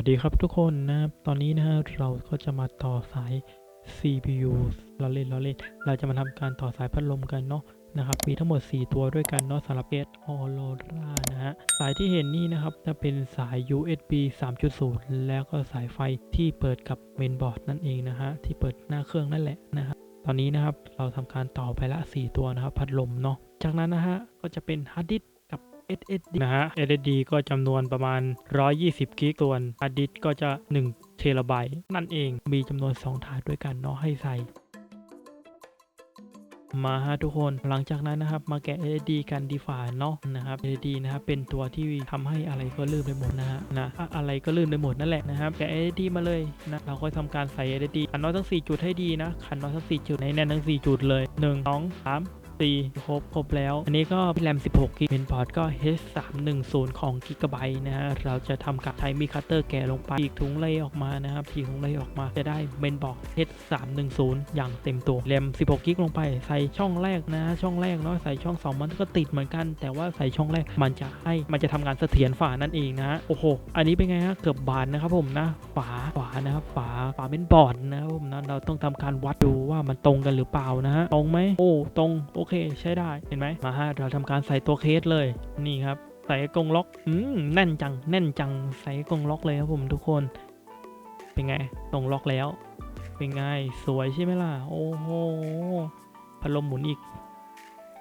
สวัสดีครับทุกคนนะครับ ตอนนี้นะฮะเราก็จะมาต่อสาย CPU เราเล่นเราเล่น เราจะมาทำการต่อสายพัดลมกันเนาะนะครับ มีทั้งหมด 4 ตัวด้วยกันเนาะสำหรับ S Aurora นะฮะ สายที่เห็นนี่นะครับ จะเป็นสาย USB 3.0 แล้วก็สายไฟที่เปิดกับเมนบอร์ดนั่นเองนะฮะ ที่เปิดหน้าเครื่องนั่นแหละนะฮะ ตอนนี้นะครับเราทำการต่อไปละ 4 ตัวนะครับ พัดลมเนาะ จากนั้นนะฮะก็จะเป็นฮาร์ดดิส SSD นะฮะ SSD ก็จำนวนประมาณ 120 กิกส่วนฮาร์ดดิสก็จะ 1 เทราไบต์นั่นเองมีจำนวน 2 ถาดด้วยกันเนาะให้ใส่มาฮะทุกคนหลังจากนั้นนะครับมาแกะ SSD กันดีฝ่าเนาะนะครับ SSD นะครับเป็นตัวที่ทำให้อะไรก็ลื่นไปหมดนะฮะนะอะไรก็ลื่นไปหมดนั่นแหละนะครับแกะ SSD มาเลยนะเราก็ทำการใส่ SSD ขันน็อตทั้ง 4 จุดให้ดีนะขันน็อตทั้ง 4 จุดในแน่นทั้ง 4 จุดเลย 1 2 3 4ครบครบแล้ว อันนี้ก็แรม 16กิกเป็นพอร์ตก็ H310 ของกิกะไบต์นะฮะเราจะทำการใช้มีคัตเตอร์แกะลงไปฉีกถุงเลยออกมานะครับฉีกถุงเลยออกมาจะได้เมนบอก H310 อย่างเต็มตัวแรม 16กิกลงไปใส่ช่องแรกนะช่องแรกเนาะใส่ช่อง 2 มันก็ติดเหมือนกัน แต่ว่าใส่ช่องแรกมันจะให้มันจะทำงานเสถียรฝานั่นเองนะโอ้โหอันนี้เป็นไงฮะเกือบบานนะครับผมนะฝาฝานะครับฝาฝาเป็นบอร์ดนะครับผมนะเราต้องทำการวัดดูว่ามันตรงกันหรือเปล่านะฮะตรงไหมโอ้ตรงโอเคคใช้ได้เห็นไหมมาฮะเราทำการใส่ตัวเคสเลยนี่ครับ ใส่กรงล็อกอืมแน่นจัง แน่นจังใส่กรงล็อกเลยครับผมทุกคน เป็นไงกรงล็อกแล้ว เป็นไงสวยใช่ไหมล่ะโอ้โหพัดลมหมุนอีก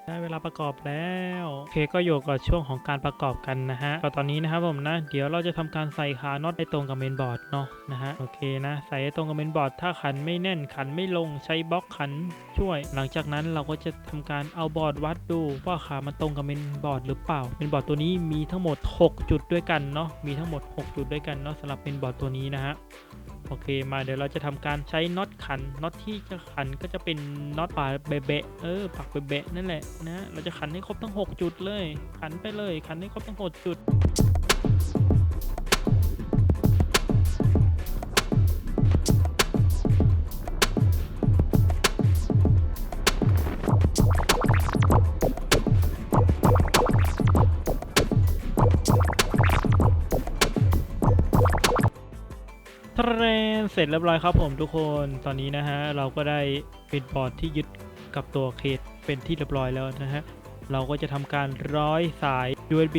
ได้เวลาประกอบแล้วโอเคก็อยู่กับช่วงของการประกอบกันนะฮะก็ตอนนี้นะครับผมนะ เดี๋ยวเราจะทำการใส่ขาน็อตให้ตรงกับเมนบอร์ดเนาะนะฮะโอเคนะใส่ตรงกับเมนบอร์ดถ้าขันไม่แน่นขันไม่ลงใช้บล็อกขันช่วย หลังจากนั้นเราก็จะทำการเอาบอร์ดวัดดูว่าขามันตรงกับเมนบอร์ดหรือเปล่าเมนบอร์ดตัวนี้มีทั้งหมด 6 จุดด้วยกันเนาะมีทั้งหมด 6 จุดด้วยกันเนาะสำหรับเมนบอร์ดตัวนี้นะฮะ โอเคมาเดี๋ยวเราจะทำการใช้น็อตขันน็อตที่จะขันก็จะเป็นน็อตปากเบะเออปากเบะนั่นแหละนะเราจะขันให้ครบทั้ง 6 จุดเลย ขันไปเลยขันให้ครบทั้ง 6 จุด ทะเลนเสร็จเรียบร้อยครับผมทุกคนตอนนี้นะฮะเราก็ได้เป็นบอร์ดที่ยึดกับตัวเคสเป็นที่เรียบร้อยแล้วนะฮะเราก็จะทำการร้อยสาย USB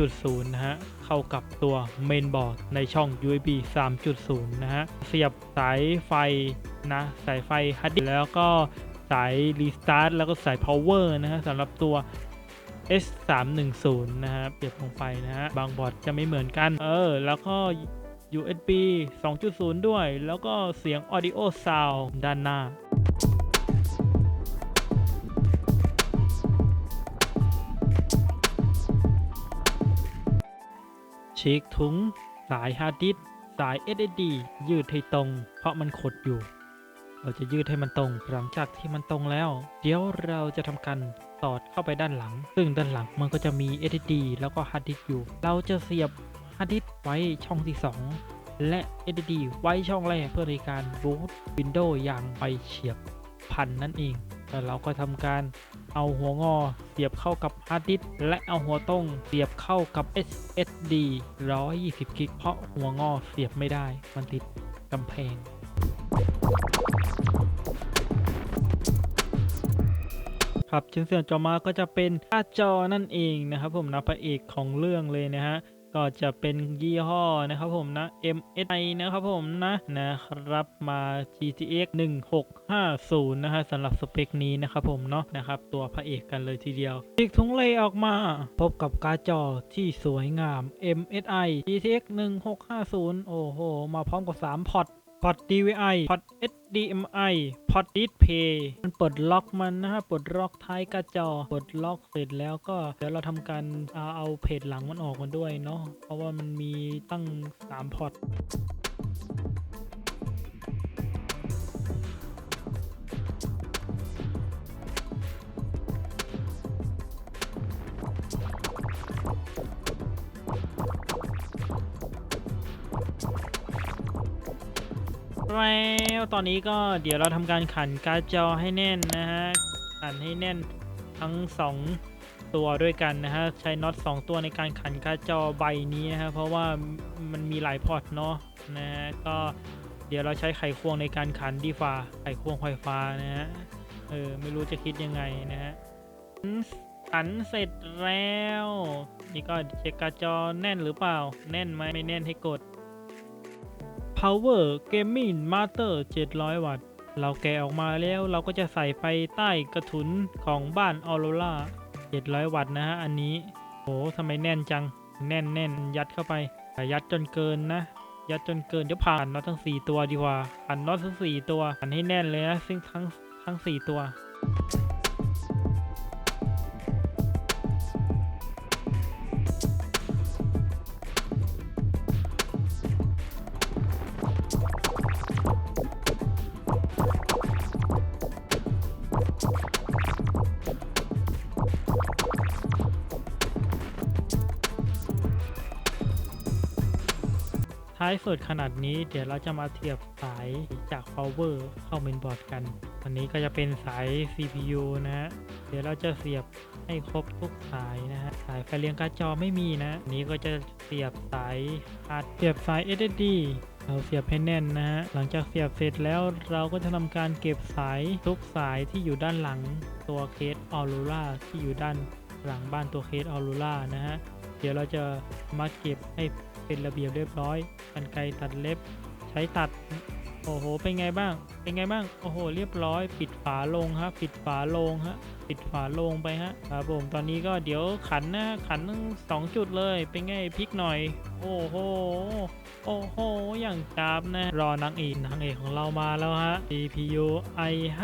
3.0 นะฮะ เข้ากับตัวเมนบอร์ดในช่อง USB 3.0 นะฮะ เสียบสายไฟนะ สายไฟฮัดดิแล้วก็สายรีสตาร์ทแล้วก็สาย power นะฮะสำหรับตัว S310 นะฮะเปรียบลงไปนะฮะ บางบอร์ดจะไม่เหมือนกัน เออ แล้วก็ USB 2.0 ด้วย แล้วก็เสียง Audio Sound ด้านหน้าฉีกถุง สายฮาร์ดดิสก์สาย SSD ยืดให้ตรง เพราะมันขดอยู่ เราจะยืดให้มันตรง หลังจากที่มันตรงแล้ว เดี๋ยวเราจะทำการสอดเข้าไปด้านหลัง ซึ่งด้านหลังมันก็จะมี SSD แล้วก็ฮาร์ดดิสก์อยู่ เราจะเสียบ ฮาร์ดดิสก์ไว้ช่องที่ 2 และ SSD ไว้ช่องแรกเพื่อในการบูต Windows อย่างไปเฉียบพันนั่นเองแล้วเราก็ทำการเอาหัวงอเสียบเข้ากับฮาร์ดดิสก์และเอาหัวตรงเสียบเข้ากับ SSD 120 กิก เพราะหัวงอเสียบไม่ได้ มันติดกำแพง ครับชิ้นส่วนต่อมาก็จะเป็นหน้าจอนั่นเองนะครับผมนะพระเอกของเรื่องเลยนะฮะ ก็จะเป็นยี่ห้อนะครับผมนะ MSI นะครับผมนะนะครับมา GTX 1650 นะฮะสำหรับสเปคนี้นะครับผมเนาะนะครับตัวพระเอกกันเลยทีเดียวอีกถุงเลยออกมา พบกับการ์ดจอที่สวยงาม MSI GTX 1650 โอ้โห มาพร้อมกับ 3 พอร์ต พอร์ต DVI พอร์ต HDMI พอร์ต Display มันเปิดล็อกมันนะฮะเปิดล็อกท้ายกระจอเปิดล็อกเสร็จแล้วก็เดี๋ยวเราทำการเอาเพจหลังมันออกมาด้วยเนาะเพราะว่ามันมีตั้ง 3 พอร์ต แล้วตอนนี้ก็เดี๋ยวเราทำการขันการ์ดจอให้แน่นนะฮะ ขันให้แน่นทั้งสองตัวด้วยกันนะฮะ ใช้น็อต2 ตัวในการขันการ์ดจอใบนี้นะฮะ เพราะว่ามันมีหลายพอร์ตเนาะนะฮะ ก็เดี๋ยวเราใช้ไขควงในการขันดีฟ้าไขควงไฟฟ้านะฮะ เออ ไม่รู้จะคิดยังไงนะฮะขันเสร็จแล้ว นี่ก็เช็คการ์ดจอแน่นหรือเปล่า แน่นไหมไม่แน่นให้กด Power Gaming Master 700 วัตต์ เราแกะออกมาแล้วเราก็จะใส่ไปใต้กระถุนของบ้าน Aurora 700 วัตต์นะฮะ อันนี้โหทำไมแน่นจัง แน่นแน่นยัดเข้าไปยัดจนเกินนะ ยัดจนเกินเดี๋ยวผ่านน็อตทั้ง 4 ตัวดีกว่าผ่านน็อตทั้ง 4 ตัวผ่านให้แน่นเลยนะซึ่งทั้งทั้ง 4 ตัว ท้ายสุดขนาดนี้เดี๋ยวเราจะมาเทียบสายจาก power เข้า mainboard กัน อันนี้ก็จะเป็นสาย CPU นะฮะ เดี๋ยวเราจะเสียบให้ครบทุกสายนะฮะ สายไฟเลี้ยงการ์ดจอไม่มีนะอันนี้ก็จะเสียบสายฮาดเสียบสาย SSD เราเสียบให้แน่นนะฮะ หลังจากเสียบเสร็จแล้วเราก็จะทำการเก็บสายทุกสายที่อยู่ด้านหลังตัวเคสออรูราที่อยู่ด้านหลังบ้านตัวเคสออรูรานะฮะ เดี๋ยวเราจะมาเก็บให้ เป็นระเบียบเรียบร้อยกันไกรตัดเล็บ ใช้ตัด โอ้โห เป็นไงบ้าง เป็นไงบ้าง โอ้โห เรียบร้อย ปิดฝาลงฮะ ปิดฝาลงฮะ ปิดฝาลงไปฮะ ครับผม ตอนนี้ก็เดี๋ยวขันนะ ขันทั้งสองจุดเลย เป็นไงพลิกหน่อย โอ้โห โอ้โห อย่างจับนะ รอนางเอกนางเอกของเรามาแล้วฮะ CPU i5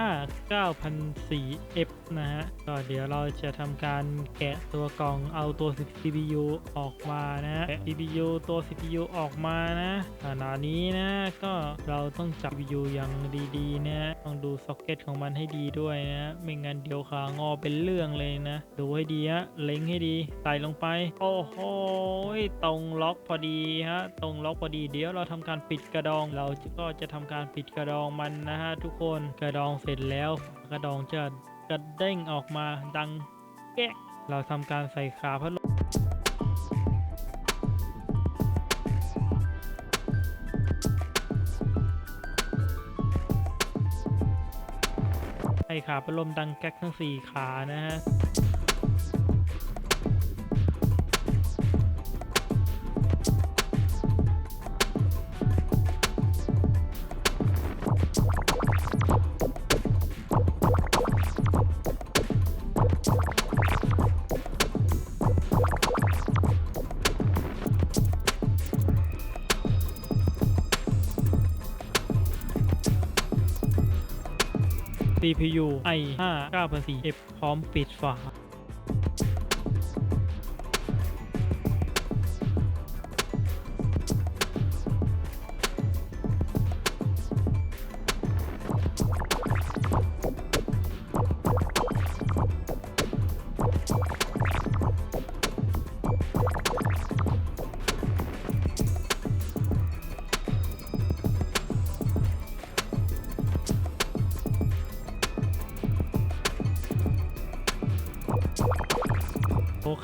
9004F นะฮะ ก็เดี๋ยวเราจะทำการแกะตัวกล่องเอาตัว CPU ออกมานะฮะแกะ CPU ตัว CPU ออกมานะขณะนี้นะ ก็เราต้องจับ CPU อย่างดีๆนะต้องดูซ็อกเก็ตของมันให้ดีด้วยนะ ไม่งั้นเดี๋ยวขางอเป็นเรื่องเลยนะ ดูให้ดีฮะเล็งให้ดีใส่ลงไป โอ้โหตรงล็อกพอดีฮะตรงล็อกพอดีเดี๋ยวเราทำการปิดกระดองเราก็จะทำการปิดกระดองมันนะฮะทุกคนกระดองเสร็จแล้ว กระดองจะกระเด้งออกมาดังแก๊กเราทำการใส่ขาพัดลม ใส่ขาพัดลมดังแก๊กทั้ง 4 ขานะฮะ CPU i5 9004F พร้อมปิดฝา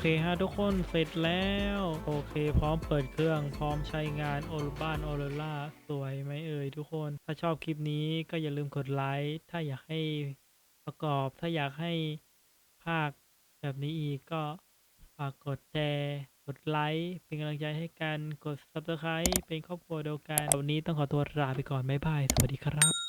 เคฮะทุกคนเสร็จแล้ว โอเค พร้อมเปิดเครื่องพร้อมใช้งานโอลบ้านโอโรล่าสวยไหมเอ่ยทุกคน ถ้าชอบคลิปนี้ก็อย่าลืมกดไลค์ถ้าอยากให้ประกอบ ถ้าอยากให้ภาคแบบนี้อีกก็ฝากกดแชร์กดไลค์เป็นกำลังใจให้กันกด subscribe เป็นครอบครัวเดียวกันวันนี้ต้องขอตัวลาไปก่อนบ๊ายบายสวัสดีครับ